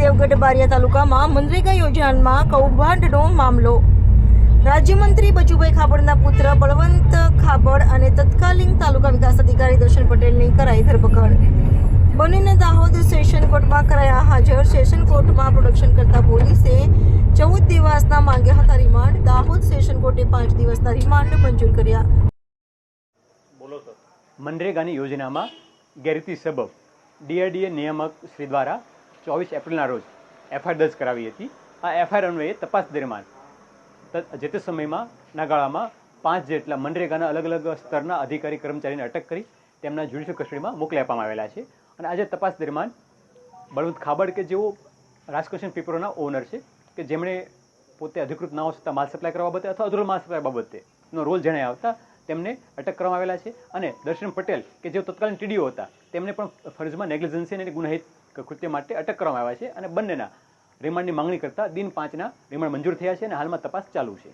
દેવગઢ બારિયા તાલુકામાં મનરેગા યોજનામાં કૌભાંડનો મામલો. રાજ્યમંત્રી બચુભાઈ ખાબડના પુત્ર બળવંત ખાબડ અને તત્કાલીન તાલુકા વિકાસ અધિકારી દર્શન પટેલની કરાઈ ધરપકડ. બંનેને દાહોદ સેશન કોર્ટમાં કરાયા હાજર. સેશન કોર્ટમાં પ્રોડક્શન કરતા પોલીસે ચૌદ દિવસના માંગ્યા હતા રિમાન્ડ. દાહોદ સેશન કોર્ટે પાંચ દિવસના રિમાન્ડ મંજૂર કર્યા. મનરેગાની યોજનામાં ગેરરીતિ સબબ ડીઆરડીએ નિયામક શ્રી દ્વારા ચોવીસ એપ્રિલના રોજ એફઆઈઆર દર્જ કરાવી હતી. આ એફઆઈઆર અન્વયે તપાસ દરમિયાન જે તે સમયમાં ના ગાળામાં પાંચ જેટલા મનરેગાના અલગ અલગ સ્તરના અધિકારી કર્મચારીને અટક કરી તેમના જ્યુડિશિયલ કસ્ટડીમાં મોકલી આપવામાં આવેલા છે. અને આજે તપાસ દરમિયાન બળવંત ખાબડ કે જેઓ રાજકૃષ્ણ પેપરોના ઓનર છે કે જેમણે પોતે અધિકૃત નાઓ છતાં માલ સપ્લાય કરવા બાબતે અથવા અધૂરો માલ સપ્લાય બાબતે નો રોલ જણાય આવતા તેમને અટક કરવામાં આવેલા છે અને દર્શન પટેલ, કે જેઓ તત્કાલીન ટીડીઓ હતા, તેમને પણ ફરજમાં નેગ્લિજન્સી અને ગુનાહિત કૃત્ય માટે અટક કરવામાં આવ્યા છે અને બંનેના રિમાન્ડની માંગણી કરતા દિન પાંચના રિમાન્ડ મંજૂર થયા છે અને હાલમાં તપાસ ચાલુ છે.